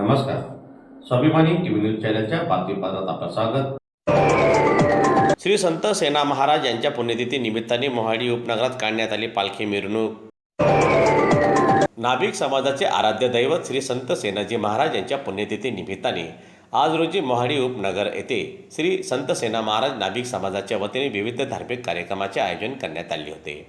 नमस्कार. स्वाभिमानी TV news चॅनलच्या बातमीपत्रात आपलं स्वागत. श्री संत सेना महाराज यांच्या पुण्यतिथी निमित्ताने मोहाडी उपनगरात काढण्यात आली पालखी मिरवणूक. नाभिक समाजाचे आराध्य दैवत श्री संत सेनाजी महाराज यांच्या पुण्यतिथी निमित्ताने आज रोजी मोहाडी उपनगर येथे श्री संत सेना महाराज नाभिक समाजाच्या वतीने विविध धार्मिक कार्यक्रमाचे आयोजन करण्यात आले होते.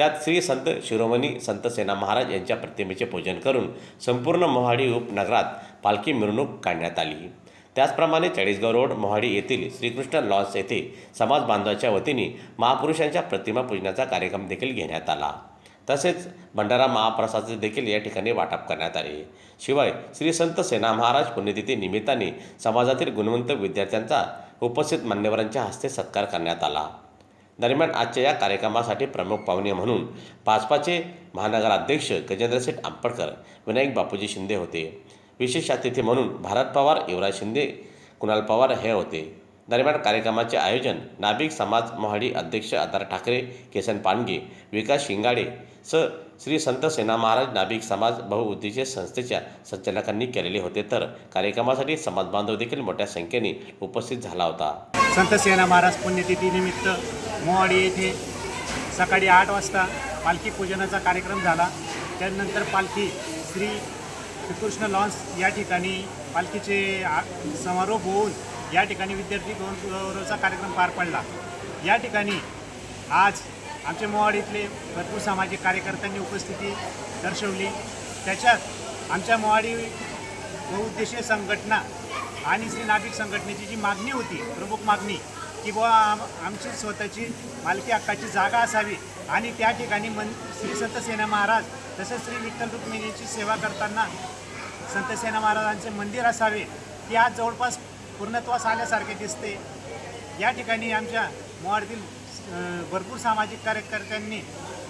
त्यात श्री संत शिरोमणी संत सेना महाराज यांच्या प्रतिमेचे पूजन करून संपूर्ण मोहाडी उपनगरात पालखी मिरवणूक काढण्यात आली. त्याचप्रमाणे चाळीसगाव रोड मोहाडी येथील श्रीकृष्ण लॉन्स येथे समाज बांधवाच्या वतीने महापुरुषांच्या प्रतिमा पूजनाचा कार्यक्रम देखील घेण्यात आला. तसेच भंडारा महाप्रसाद देखील या ठिकाणी वाटप करण्यात आले. शिवाय श्री संत सेना महाराज पुण्यतिथी निमित्ताने समाजातील गुणवंत विद्यार्थ्यांचा उपस्थित मान्यवरांच्या हस्ते सत्कार करण्यात आला. दरम्यान आजच्या या कार्यक्रमासाठी प्रमुख पाहुणे म्हणून भाजपाचे महानगराध्यक्ष गजेंद्रशेठ आंबडकर विनायक बापूजी शिंदे होते. विशेष अतिथी म्हणून भारत पवार युवराज शिंदे कुणाल पवार हे होते. दरम्यान कार्यक्रमाचे आयोजन नाभिक समाज मोहाडी अध्यक्ष आधार ठाकरे केसन पांडगे विकास शिंगाडे स श्री संत सेना महाराज नाभिक समाज बहुउद्देशीय संस्थेच्या संचालकांनी केलेले होते. तर कार्यक्रमासाठी समाज बांधव देखील मोठ्या संख्येने उपस्थित झाला होता. संत सेना महाराज पुण्यतिथीनिमित्त मोवाडी येथे सकाळी आठ वाजता पालखी पूजनाचा कार्यक्रम झाला. त्यानंतर पालखी श्री श्रीकृष्ण लॉन्स या ठिकाणी पालखीचे आ- समारोप होऊन या ठिकाणी विद्यार्थी गौरवचा कार्यक्रम पार पडला. या ठिकाणी आज आमच्या मोवाडीतले भरपूर सामाजिक कार्यकर्त्यांनी उपस्थिती दर्शवली. त्याच्यात आमच्या मोवाडी बहुउद्देशीय संघटना आणि श्री नाभिक संघटनेची जी मागणी होती प्रमुख मागणी की बुवा आम आमची स्वतःची मालकी हक्काची जागा असावी. आणि त्या ठिकाणी मन श्री संत सेना महाराज तसेच श्री विठ्ठल रुक्मिणीची सेवा करताना संत सेना महाराजांचे मंदिर असावे ती आज जवळपास पूर्णत्वास आल्यासारखे दिसते. या ठिकाणी आमच्या मोहाडतील भरपूर सामाजिक कार्यकर्त्यांनी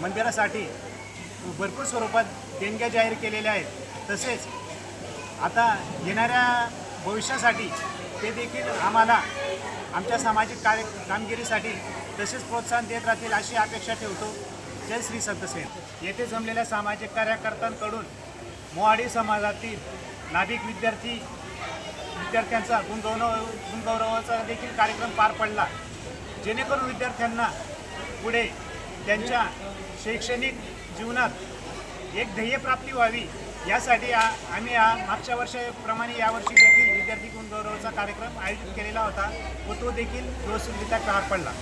मंदिरासाठी भरपूर स्वरूपात देणग्या जाहीर केलेल्या आहेत. तसेच आता येणाऱ्या भविष्यासाठी ते देखील आम्हाला आमच्या सामाजिक कार्य कामगिरीसाठी तसेच प्रोत्साहन देत राहतील अशी अपेक्षा ठेवतो. जय श्री संतसेन येथे जमलेल्या सामाजिक कार्यकर्त्यांकडून मोहाडी समाजातील नाभिक विद्यार्थी विद्यार्थ्यांचा गुणगौरव गुणगौरवाचा देखील कार्यक्रम पार पडला. जेणेकरून विद्यार्थ्यांना पुढे त्यांच्या शैक्षणिक जीवनात एक ध्येयप्राप्ती व्हावी. यासाठी आम्ही या मागच्या वर्षाप्रमाणे यावर्षी देखील विद्यार्थी गुणगौरवाचा कार्यक्रम आयोजित केलेला होता व तो देखील व्यवस्थितरित्या पार पडला.